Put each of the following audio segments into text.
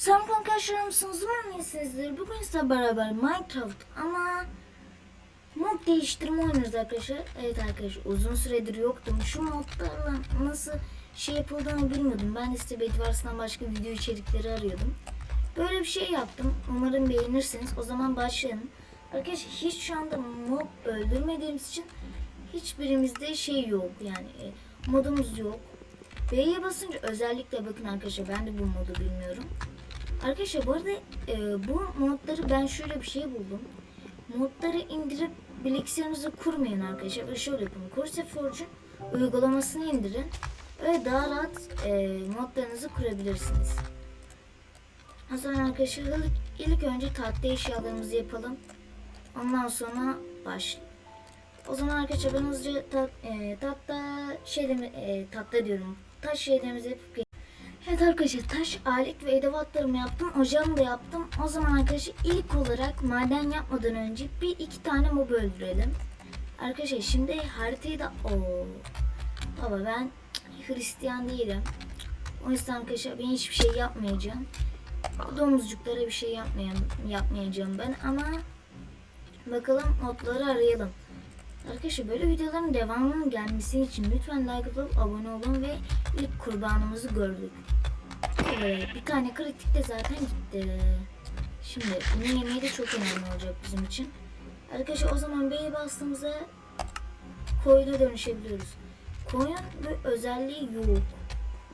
Selam arkadaşlar mısınız? Umarım iyisinizdir. Bugün size beraber Minecraft ama mod değiştirme oynuyoruz arkadaşlar. Evet arkadaşlar uzun süredir yoktum. Şu modlarla nasıl şey yapıldığını bilmiyordum. Ben de size Bedwars'tan başka video içerikleri arıyordum. Böyle bir şey yaptım. Umarım beğenirsiniz. O zaman başlayalım. Arkadaşlar hiç şu anda mob öldürmediğimiz için hiçbirimizde şey yok. Yani e, modumuz yok. B'ye basınca özellikle bakın arkadaşlar ben de bu modu bilmiyorum. Arkadaşlar bu arada e, bu modları ben şöyle bir şey buldum. Modları indirip bilgisayarınızı kurmayın arkadaşlar. Şöyle yapın. CurseForge'un uygulamasını indirin. Öyle daha rahat e, modlarınızı kurabilirsiniz. O zaman arkadaşlar ilk, ilk önce tahta eşyalarımızı yapalım. Ondan sonra başlayalım. O zaman arkadaşlar ben hızlıca ta, e, tahta şeylerimi, e, tahta diyorum. Taş şeylerimizi yapıp Evet arkadaşlar taş alet ve edevatlarımı yaptım. Ocağımı da yaptım. O zaman arkadaşlar ilk olarak maden yapmadan önce bir iki tane mob öldürelim. Arkadaşlar şimdi haritayı da... Oo. Baba ben Hristiyan değilim. O yüzden arkadaşlar ben hiçbir şey yapmayacağım. Domuzcuklara bir şey yapmayayım, yapmayacağım ben ama bakalım notları arayalım. Arkadaşlar böyle videoların devamının gelmesi için lütfen like atıp abone olun ve ilk kurbanımızı gördük. Evet, bir tane kritik de zaten gitti. Şimdi bunun yemeği de çok önemli olacak bizim için. Arkadaşlar o zaman B'ye bastığımızda koyuna dönüşebiliyoruz. Koyun bir özelliği yok.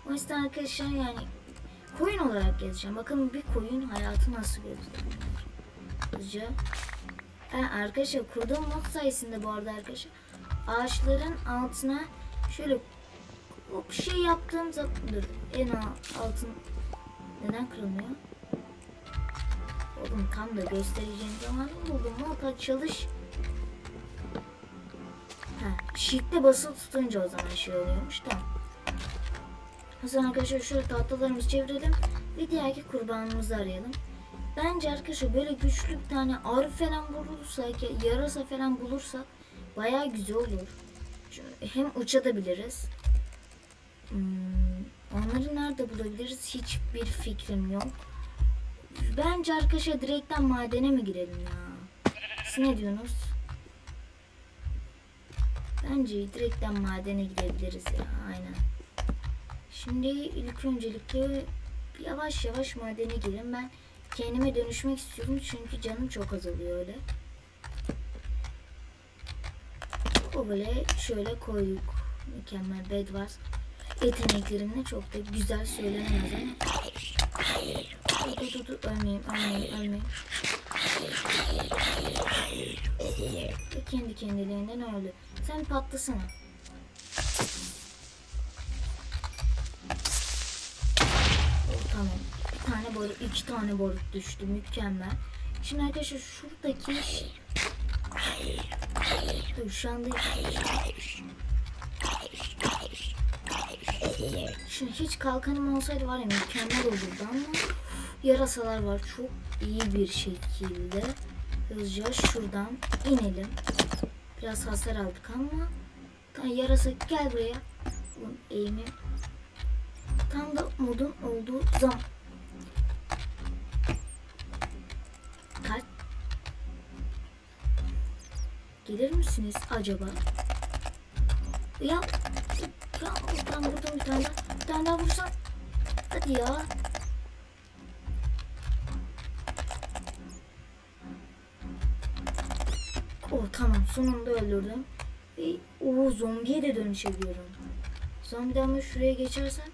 O yüzden arkadaşlar yani koyun olarak gezeceğim. Bakın bir koyun hayatı nasıl gösteriyor. Hızlıca Ha, arkadaşlar kurduğum mod sayesinde bu arada arkadaşlar ağaçların altına şöyle hop şey yaptığım zaman dur en al- altın neden kırılmıyor? Oğlum tam da göstereceğim zaman buldum mod çalış. Ha, shift'e basılı tutunca o zaman şey oluyormuş. O zaman arkadaşlar şöyle tahtalarımızı çevirelim ve diğerki kurbanımızı arayalım. Bence arkadaşlar böyle güçlü bir tane arı falan bulursak, ya yarasa falan bulursak bayağı güzel olur. Hem uçabiliriz. Hmm, onları nerede bulabiliriz hiçbir fikrim yok. Bence arkadaşlar direkten madene mi girelim ya? Siz ne diyorsunuz? Bence direkten madene gidebiliriz ya aynen. Şimdi ilk öncelikle yavaş yavaş madene girelim. Ben kendime dönüşmek istiyorum çünkü canım çok azalıyor öyle. O böyle şöyle koyduk. Mükemmel bed var. Yeteneklerimle çok da güzel söylenemez ama. Dur dur dur ölmeyeyim ölmeyeyim ölmeyeyim. Kendi kendiliğinden öldü. Sen patlasana. Barut, iki tane barut düştü. Mükemmel. Şimdi arkadaşlar şuradaki Dur şu anda Şimdi hiç kalkanım olsaydı var ya mükemmel olurdu ama yarasalar var çok iyi bir şekilde hızlıca şuradan inelim. Biraz hasar aldık ama Ta- yarasa gel buraya. Oğlum eğimim tam da modun olduğu zaman Kaç Gelir misiniz acaba? Ya ya ben vurdum bir tane. Bir tane daha vursam. Hadi ya. Oh tamam sonunda öldürdüm. Ve o zombiye de dönüşebiliyorum. Zombiden ben şuraya geçersem.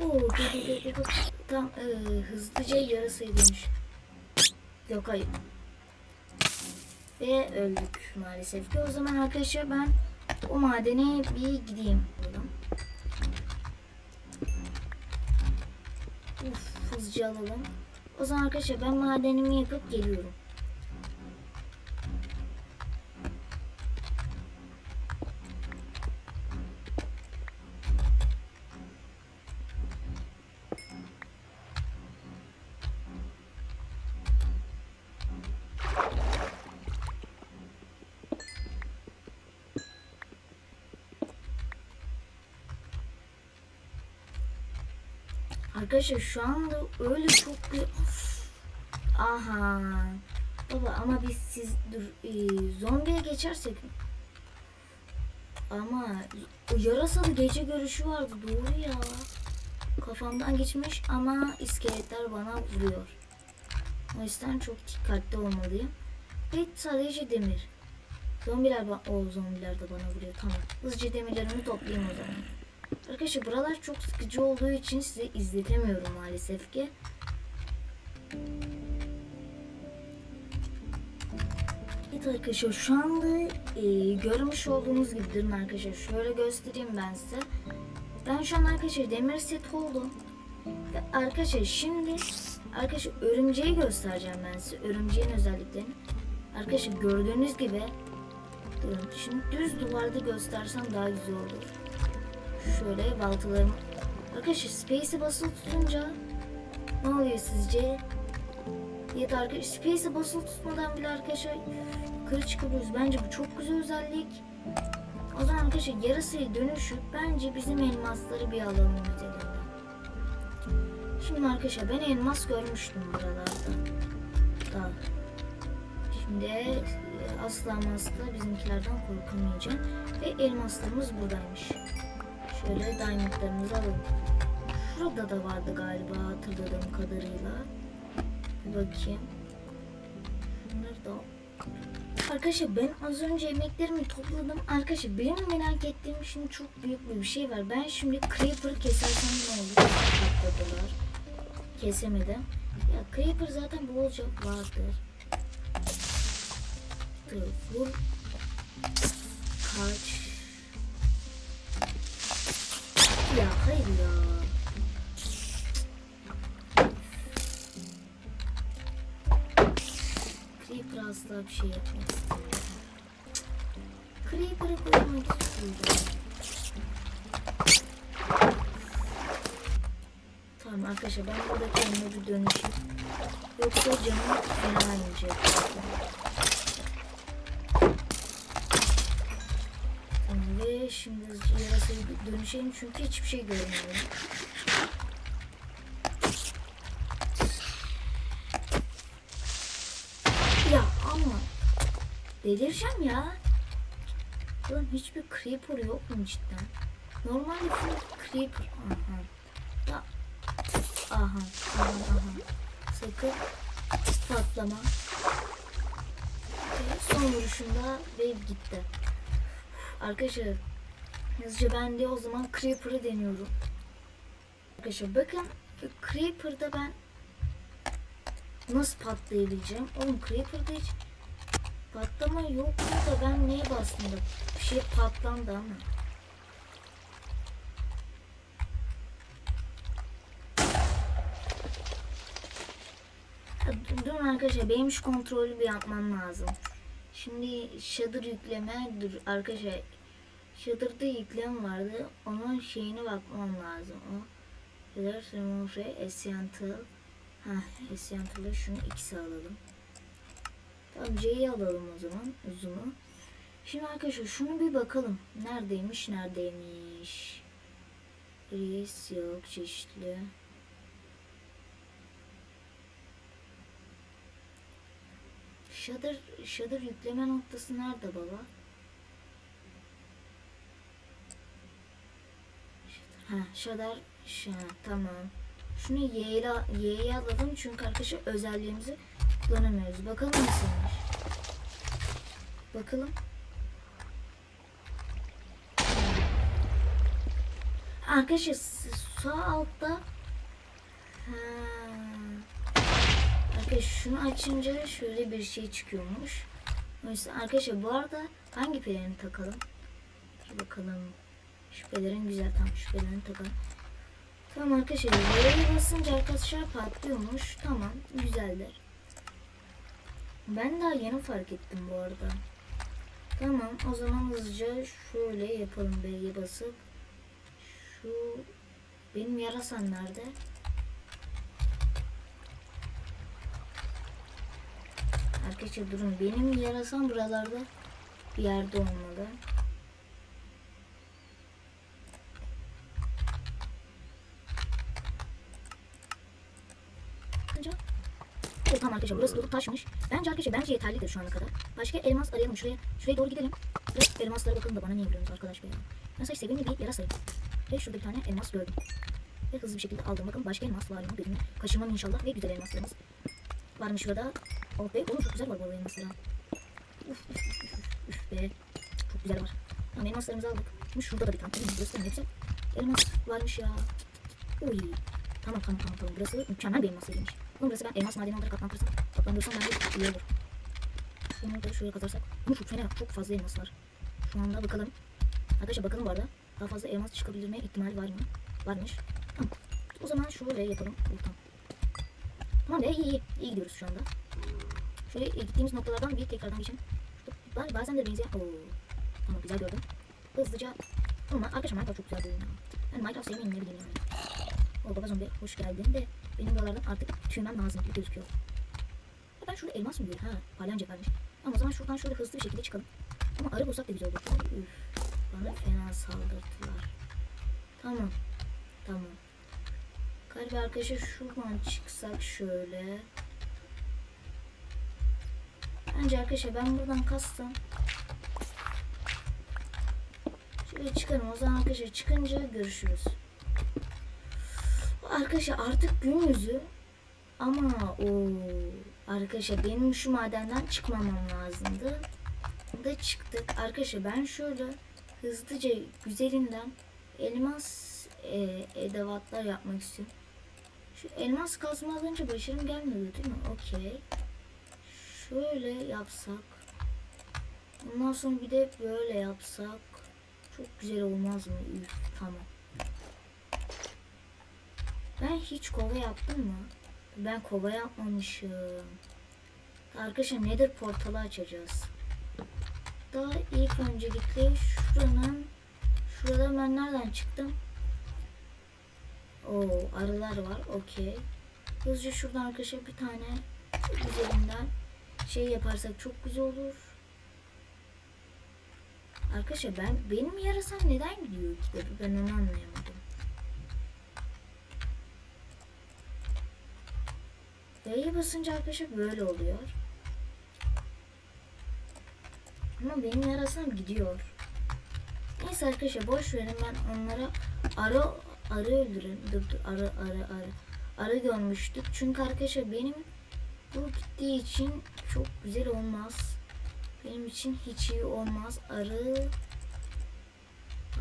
Oo dur dur dur dur. dur. Tam e, hızlıca yarasaya dönüş. Yok hayır. Ve öldük maalesef ki. O zaman arkadaşlar ben o madene bir gideyim. Uf, hızlıca alalım. O zaman arkadaşlar ben madenimi yapıp geliyorum. Arkadaşlar şu anda öyle çok bir... Aha. Baba ama biz siz dur e, zombiye geçersek ama yarasalı gece görüşü vardı doğru ya. Kafamdan geçmiş ama iskeletler bana vuruyor. O yüzden çok dikkatli olmalıyım. Ve sadece demir. Zombiler o zombiler de bana vuruyor. Tamam. Hızlıca demirlerimi toplayayım o zaman. Arkadaşlar buralar çok sıkıcı olduğu için size izletemiyorum maalesef ki. Evet arkadaşlar şu anda e, görmüş olduğunuz gibi durun arkadaşlar. Şöyle göstereyim ben size. Ben şu an arkadaşlar demir set oldum. Ve arkadaşlar şimdi arkadaşlar örümceği göstereceğim ben size. Örümceğin özelliklerini. Arkadaşlar gördüğünüz gibi durun. Şimdi düz duvarda göstersem daha güzel olur. Şöyle baltalarımı. Arkadaşlar space'e basılı tutunca ne oluyor sizce? Da arkadaşlar space'e basılı tutmadan bile arkadaşlar yukarı çıkabiliyoruz. Bence bu çok güzel özellik. O zaman arkadaşlar yarısaya dönüşüp bence bizim elmasları bir alalım üzerinden. Şimdi arkadaşlar ben elmas görmüştüm buralarda. Daha. Şimdi asla asla bizimkilerden korkamayacağım. Ve elmaslarımız buradaymış. Şöyle diamondlarımızı alalım. Şurada da vardı galiba hatırladığım kadarıyla. Bir bakayım. Bunları da Arkadaşlar ben az önce yemeklerimi topladım. Arkadaşlar benim merak ettiğim şimdi çok büyük bir şey var. Ben şimdi Creeper'ı kesersem ne olur? Patladılar. Kesemedim. Ya Creeper zaten bolca vardır. Dur, vur. Kaç. Ya hayır ya. Creeper asla bir şey istemiyor. Creeper'ı koymak istiyorum. Tamam arkadaşlar ben burada kendime bir dönüşüm. Yoksa canım fena inecek. Şimdi yarasaya bir dönüşelim çünkü hiçbir şey görmüyorum. Ya ama delireceğim ya. Ulan hiçbir creeper yok mu cidden? Normalde full creeper. Aha. Ya. Aha. Aha. Aha. Sakın patlama. Son vuruşunda wave gitti. Arkadaşlar hızlıca ben de o zaman creeper'ı deniyorum. Arkadaşlar bakın creeper'da ben nasıl patlayabileceğim? Oğlum Creeper'da hiç patlama yok da ben neye bastım da bir şey patlandı ama. Durun arkadaşlar benim şu kontrolü bir yapmam lazım. Şimdi shader yükleme dur arkadaşlar shader'da yüklem vardı onun şeyine bakmam lazım o. Shader remove essential Heh, Essential'a şunu ikisi alalım. Tamam C'yi alalım o zaman uzunu. Şimdi arkadaşlar şunu bir bakalım. Neredeymiş neredeymiş. Reis yok çeşitli. Shader, shader yükleme noktası nerede baba? Ha, şu, tamam. Şunu Y'ye Y'ye alalım çünkü arkadaşlar özelliğimizi kullanamıyoruz. Bakalım nasılmış. Bakalım. Arkadaşlar sağ altta ha. Arkadaşlar şunu açınca şöyle bir şey çıkıyormuş. Yüzden arkadaşlar bu arada hangi pelerini takalım? Dur bakalım. Şüphelerin güzel tam şüphelerini takalım. Tamam arkadaşlar L'ye basınca arkadaşlar patlıyormuş. Tamam güzeldir. Ben daha yeni fark ettim bu arada. Tamam o zaman hızlıca şöyle yapalım B'ye basıp. Şu benim yarasam nerede? Arkadaşlar durun benim yarasam buralarda bir yerde olmalı. tamam arkadaşlar burası dolu taşmış. Bence arkadaşlar bence yeterlidir şu ana kadar. Başka elmas arayalım şuraya. Şuraya doğru gidelim. Ve elmaslara bakalım da bana niye vuruyorsunuz arkadaş be. Ben sadece sevimli bir yarasayım. Ve şurada bir tane elmas gördüm. Ve hızlı bir şekilde aldım. Bakın başka elmas var mı gözüme. Kaçırmam inşallah ve güzel elmaslarımız. Varmış şurada. Oh be oğlum çok güzel var bu elmaslar. Uf uf uf uf uf be. Çok güzel var. Tamam elmaslarımızı aldık. Şimdi şurada da bir tane. Burası da. Elmas varmış ya. Uy. Tamam tamam tamam tamam. Burası mükemmel bir elmas yeriymiş. Burası ben elmas madeni olarak adlandırsam, adlandırsam bence iyi olur. Şunu da şuraya kazarsak. Ama çok fena çok fazla elmas var. Şu anda bakalım. Arkadaşlar bakalım bu arada. Daha fazla elmas çıkabilme ihtimali var mı? Varmış. Tamam. O zaman şöyle yapalım. Tamam. Tamam be iyi iyi. İyi gidiyoruz şu anda. Şöyle e, gittiğimiz noktalardan bir tekrardan geçelim. Şurada bazen de benzeyen... Oo. Tamam güzel gördüm. Hızlıca... Ama arkadaşlar Minecraft çok güzel bir oyun ya. Ben Minecraft sevmeyin ne bileyim yani. O baba zombi hoş geldin de benim buralardan artık tüymem lazım gibi gözüküyor. Ya ben şurada elmas mı görüyorum? Ha palyanca vermiş. Ama o zaman şuradan şöyle hızlı bir şekilde çıkalım. Ama arı bulsak da güzel olur. Üf, bana fena saldırdılar. Tamam. Tamam. Kalbi arkadaşlar şuradan çıksak şöyle. Bence arkadaşlar ben buradan kastım. Şöyle çıkarım. O zaman arkadaşlar çıkınca görüşürüz. Arkadaşlar artık gün ama o arkadaşlar benim şu madenden çıkmamam lazımdı. Da çıktık. Arkadaşlar ben şöyle hızlıca güzelinden elmas e, edevatlar yapmak istiyorum. Şu elmas kazma alınca başarım gelmiyor değil mi? Okey. Şöyle yapsak. Ondan sonra bir de böyle yapsak. Çok güzel olmaz mı? Üf, tamam. Ben hiç kova yaptım mı? Ben kova yapmamışım. Arkadaşlar nedir portalı açacağız. Daha ilk öncelikle şuranın şurada ben nereden çıktım? Oo arılar var. Okey. Hızlıca şuradan arkadaşlar bir tane üzerinden şey yaparsak çok güzel olur. Arkadaşlar ben benim yarasam neden gidiyor ki? Ben onu anlayamadım. D'ye basınca arkadaşlar böyle oluyor. Ama benim yarasam gidiyor. Neyse arkadaşlar boş verin ben onlara arı arı öldürün. Dur dur arı arı arı. Arı görmüştük. Çünkü arkadaşlar benim bu gittiği için çok güzel olmaz. Benim için hiç iyi olmaz. Arı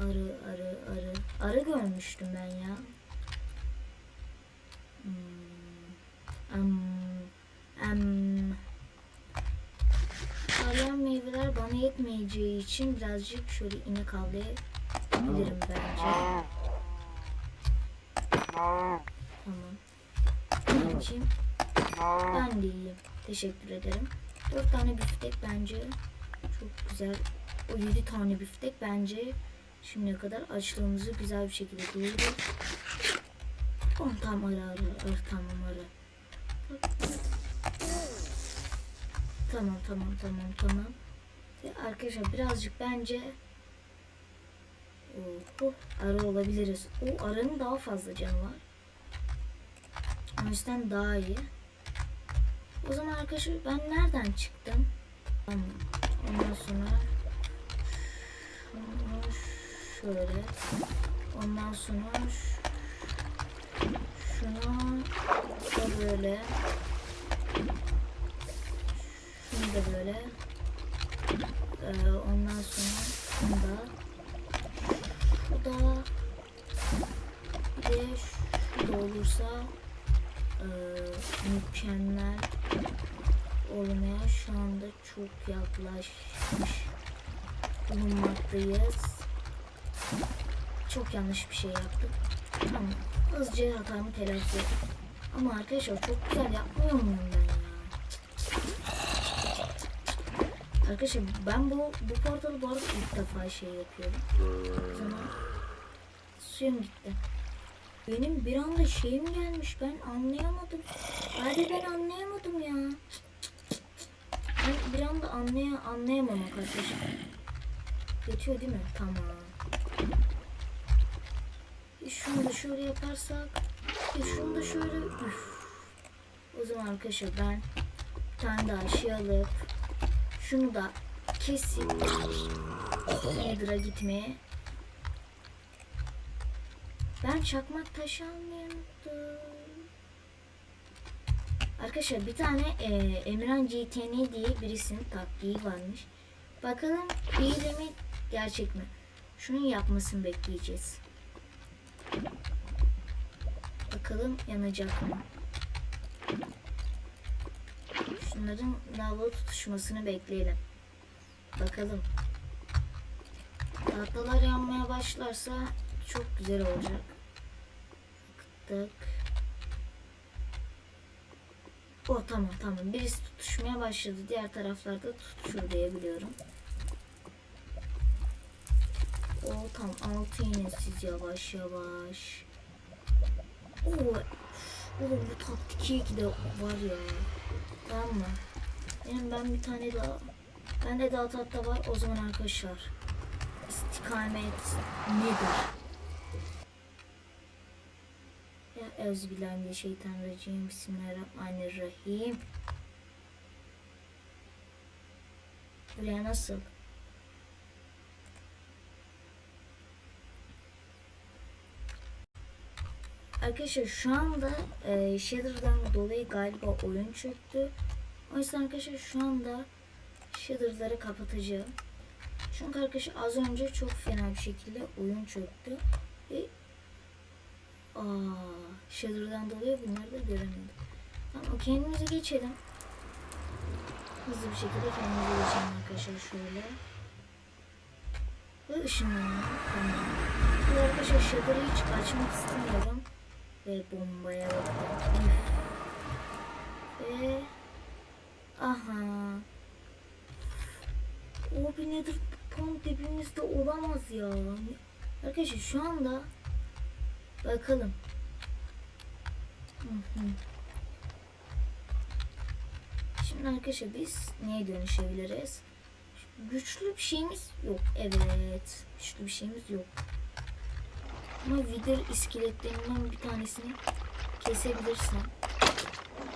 arı arı arı. Arı görmüştüm ben ya. Hmm. Am, am. Arayan meyveler bana yetmeyeceği için birazcık şöyle inek avlayabilirim bence. Tamam. İnekçiyim. Ben de iyiyim. Teşekkür ederim. Dört tane biftek bence çok güzel. O yedi tane biftek bence şimdiye kadar açlığımızı güzel bir şekilde doyurdu. Oh, tamam ara ara ara tamam ara. Tamam tamam tamam tamam. Arkadaşlar birazcık bence oh, arı olabiliriz. O arının daha fazla canı var. O yüzden daha iyi. O zaman arkadaşlar ben nereden çıktım? Tamam. Ondan sonra şöyle. Ondan sonra şunu da böyle. Şunu da böyle. Ee, ondan sonra şunu da. Şu da. Bir de şu da olursa e, mükemmel olmaya şu anda çok yaklaşmış bulunmaktayız. Çok yanlış bir şey yaptık. Tamam. Hızlıca hatamı telafi ettim. Ama arkadaşlar çok güzel yapmıyor muyum ben ya? Arkadaşlar ben bu bu portalı bu arada ilk defa şey yapıyorum. O zaman suyum gitti. Benim bir anda şeyim gelmiş ben anlayamadım. Hadi ben anlayamadım ya. Ben bir anda anlaya anlayamam arkadaşlar. Yetiyor değil mi? Tamam. Şunu da şöyle yaparsak. E şunu da şöyle. Üf. O zaman arkadaşlar ben bir tane daha şey alıp şunu da kesip Nether'a gitmeye ben çakmak taşı unuttum. Arkadaşlar bir tane e, Emirhan GTN diye birisinin taktiği varmış. Bakalım hile mi gerçek mi? Şunun yapmasını bekleyeceğiz. Bakalım yanacak mı? Şunların lava tutuşmasını bekleyelim. Bakalım. Tahtalar yanmaya başlarsa çok güzel olacak. Tık. O tamam tamam. Birisi tutuşmaya başladı. Diğer taraflarda tutuşur diye biliyorum. O tam altı yine siz yavaş yavaş. Oo, oğlum bu taktik iyi de var ya. Tamam mı? Benim ben bir tane daha. Bende daha tahta var. O zaman arkadaşlar. İstikamet nedir? Ya Euzubillahimineşşeytanirracim. Bismillahirrahmanirrahim. Buraya nasıl? Arkadaşlar şu anda e, Shader'dan dolayı galiba oyun çöktü. O yüzden arkadaşlar şu anda Shader'ları kapatacağım. Çünkü arkadaşlar az önce çok fena bir şekilde oyun çöktü. Ve Aa, Shader'dan dolayı bunları da göremedim. Tamam kendimize geçelim. Hızlı bir şekilde kendimize geçelim arkadaşlar şöyle. Ve ışınlanalım. Tamam. Arkadaşlar Shader'ı hiç açmak istemiyorum. Ve bombaya. Üf. Ve aha. O bir nedir tam dibimizde olamaz ya. Arkadaşlar şu anda bakalım. Şimdi arkadaşlar biz neye dönüşebiliriz? Güçlü bir şeyimiz yok. Evet. Güçlü bir şeyimiz yok. Ama vidir iskeletlerinden bir tanesini kesebilirsem.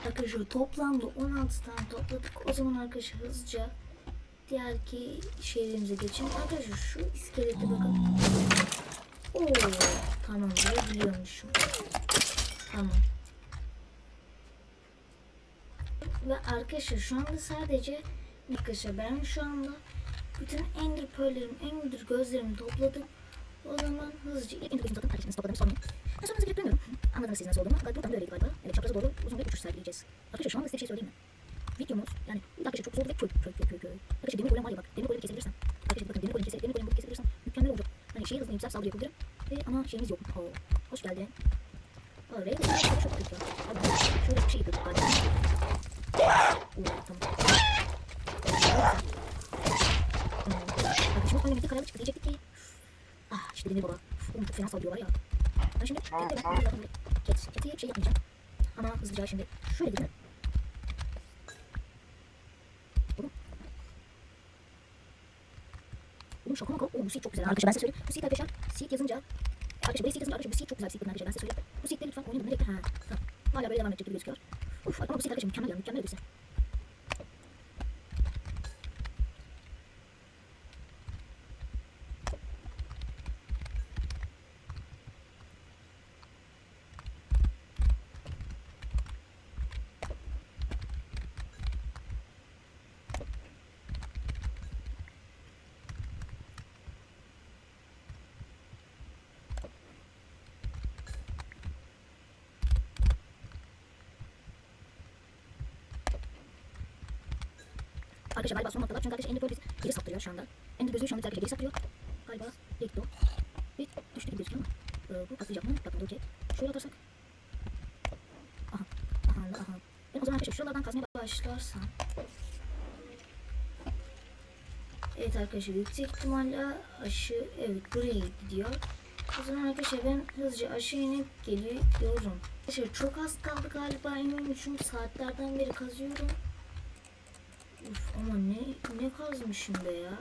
Arkadaşlar toplamda 16 tane topladık. O zaman arkadaşlar hızlıca diğer ki şeylerimize geçelim. Arkadaşlar şu iskelete bakın. Oo, tamam biliyormuşum. Tamam. Ve arkadaşlar şu anda sadece arkadaşlar ben şu anda bütün ender pearl'lerimi, ender gözlerimi topladım. O zaman hızlıca ilk gözümü zaten kardeşimiz topladım sormayın. Ben sonra hızlıca bilmiyorum. Anladınız siz nasıl olduğunu. Galiba buradan böyleydi galiba. Evet çapraza doğru uzun bir uçuş sergileyeceğiz. Arkadaşlar şu anda size bir şey söyleyeyim mi? Videomuz yani arkadaşlar çok zor ve köy köy köy köy. Arkadaşlar demir golem var ya bak. Demir golemi kesebilirsem. Arkadaşlar bakın demir golemi kese, demir golemi burada kesebilirsem mükemmel olacak. Hani şeyi hızlı yüksel saldırı yapabilirim. Ve ama şeyimiz yok. Oo, hoş geldin. Aa, de çok kötü. Abi şöyle bir şey yapıyorduk galiba. Oo, tamam. Arkadaşımız oyuna gitti karalı çıktı diyecektik ki. Ah işte demir baba. Oğlum çok fena saldırıyorlar ya. Ben şimdi ket ket ket ket şey yapmayacağım. Ama hızlıca şimdi şöyle gidelim. Oğlum. Oğlum şaka maka. Oğlum bu seed çok güzel. Arkadaşlar ben size söyleyeyim. Bu seed arkadaşlar seed yazınca Arkadaşlar buraya seed yazınca arkadaşlar bu seed çok güzel bir seed arkadaşlar ben size söyleyeyim. Bu seedleri lütfen oynayın. Nereye? Ha tamam. Hala böyle devam edecek gibi gözüküyor. Uf ama bu seed arkadaşlar mükemmel ya. Mükemmel ötesi. Arkadaşlar çünkü arkadaşlar Ender Pearl geri saptırıyor şu anda. Ender gözü şu anda bizi geri saptırıyor. Galiba gitti o. Bir düştü gibi gözüküyor ama. Ee, bu patlayacak mı? Patladı okey. Şöyle atarsak. Aha. Aha aha. Ben o zaman arkadaşlar şuralardan kazmaya başlarsam. Evet arkadaşlar yüksek ihtimalle aşı evet buraya gidiyor. O zaman arkadaşlar ben hızlıca aşağı inip geliyorum. Arkadaşlar çok az kaldı galiba eminim çünkü saatlerden beri kazıyorum. Uf ama ne ne kazmışım be ya.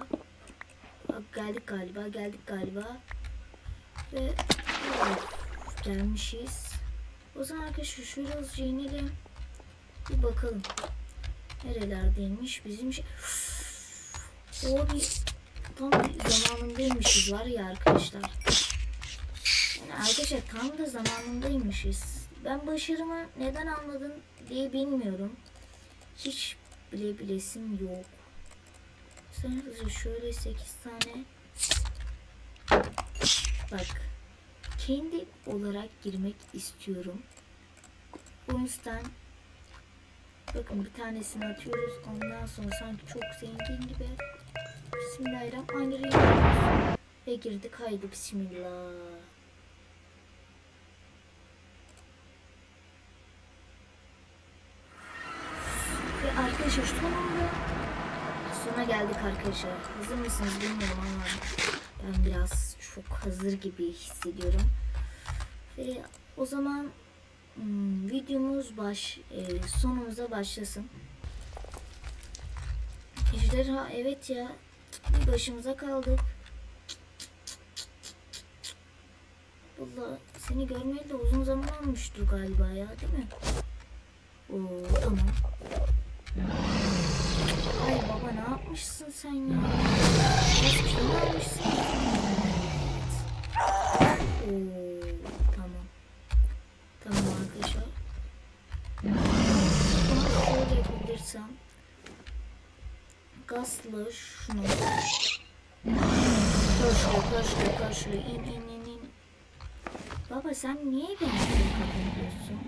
Bak geldik galiba geldik galiba. Ve evet, gelmişiz. O zaman arkadaşlar hızlıca inelim. Bir bakalım. Nerelerdeymiş bizim şey. O bir tam zamanındaymışız var ya arkadaşlar. Yani arkadaşlar tam da zamanındaymışız. Ben başarımı neden anladım diye bilmiyorum. Hiç bile bilesim yok. Hızlı şöyle 8 tane bak kendi olarak girmek istiyorum. O yüzden bakın bir tanesini atıyoruz. Ondan sonra sanki çok zengin gibi. Bismillahirrahmanirrahim. Ve girdik haydi bismillah. Ve arkadaşlar sonunda sona geldik arkadaşlar. Hazır mısınız bilmiyorum ama ben biraz çok hazır gibi hissediyorum. Ve o zaman hmm, videomuz baş e, sonumuza başlasın. Ejderha evet ya bir başımıza kaldık. Valla seni görmeyeli de uzun zaman olmuştur galiba ya değil mi? Oo tamam. Ay baba ne yapmışsın sen ya? Nasıl şey yapmışsın? Tamam. Tamam arkadaşlar. Bunu şöyle yapabilirsem. Gazla şunu. Köşkü köşkü köşkü in in in in. Baba sen niye beni kapatıyorsun?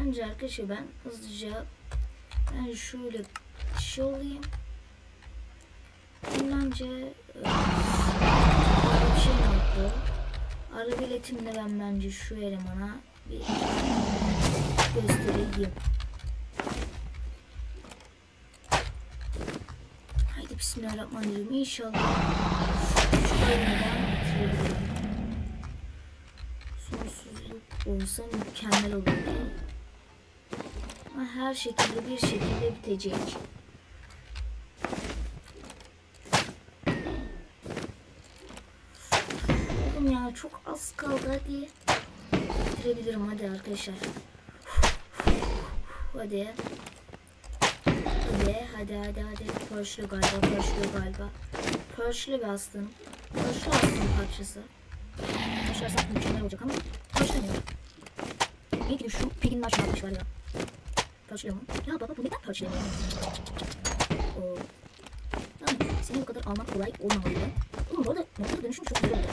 Bence arkadaşlar ben hızlıca ben şöyle şey olayım. Bence e, ara bir şey yaptı. Ara biletimde ben bence şu elemana bir göstereyim. Haydi bismillahirrahmanirrahim. İnşallah şu bölümden bitirebilirim. Sonsuzluk olsa mükemmel olurdu. Ama her şekilde bir şekilde bitecek. Oğlum ya çok az kaldı hadi. Bitirebilirim hadi arkadaşlar. Hadi. Hadi hadi hadi hadi. Pörşlü galiba pörşlü galiba. Pörşlü bir aslanım. Pörşlü aslanın parçası. Pörşlersen mükemmel olacak ama pörşlemiyorum. İyi ki şu pigin başına atmış var ya. Mu? Ya baba bu neden pörşlemiyor? Oo. Yani seni bu kadar almak kolay olmamalıydı. Oğlum bu arada noktada dönüşüm çok güzel oldu.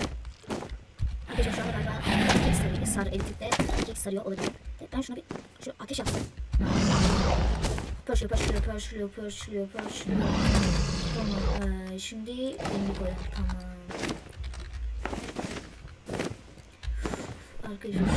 Arkadaşlar şu galiba erkek sarıyor, sarı elektrikte erkek sarıyor olabilir. Evet, ben şuna bir şu ateş yapsam. Pörşlüyor, pörşlüyor, pörşlüyor, pörşlüyor, pörşlüyor. Tamam, ee, şimdi demir koyalım. Tamam. Arkadaşlar.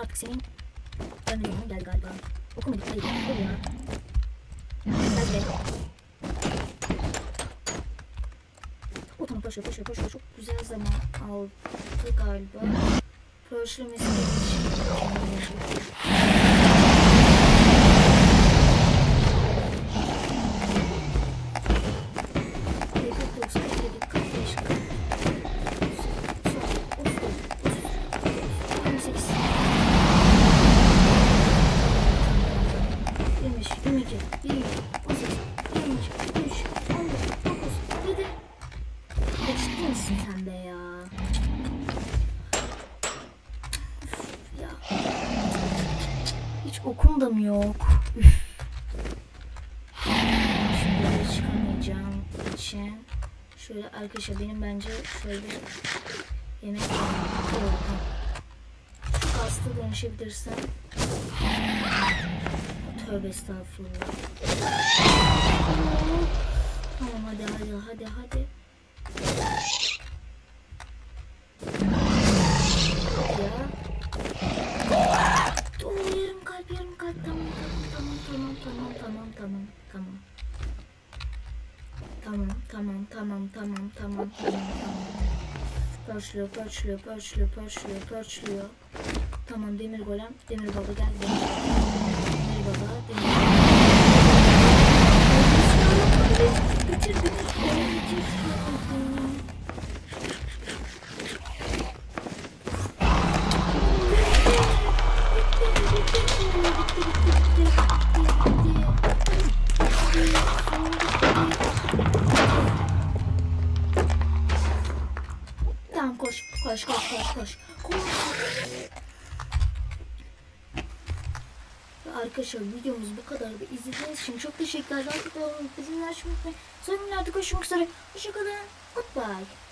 artık senin canın yanına gel galiba. Okumadık değil. Dur ya. Gel gel. Oh, Otom koşuyor koşuyor koşuyor. Çok güzel zaman aldı galiba. Pörşlemesi için. 25, 22, 23, 18, 23, 23, 19, 7. Geçti misin sen de ya? Üf, ya. Hiç okum da mı yok? Üf. Şöyle çıkamayacağım için. Şöyle arkadaşlar benim bence şöyle yemek yemem. Kasta dönüşebilirsin. Tövbe estağfurullah. Tamam hadi hadi hadi hadi. Ya. Oo, yarım kalp yarım kalp tamam tamam tamam tamam tamam tamam tamam. Tamam tamam tamam tamam tamam tamam tamam. Parçalıyor, parçalıyor, parçalıyor, parçalıyor, parçalıyor. Tamam demir golem, demir baba gel. Demir. arkadaşlar videomuz bu kadardı. İzlediğiniz için çok teşekkürler. Like atmayı, bizimle açmayı unutmayın. Sonraki videoda görüşmek üzere. Hoşçakalın. Goodbye.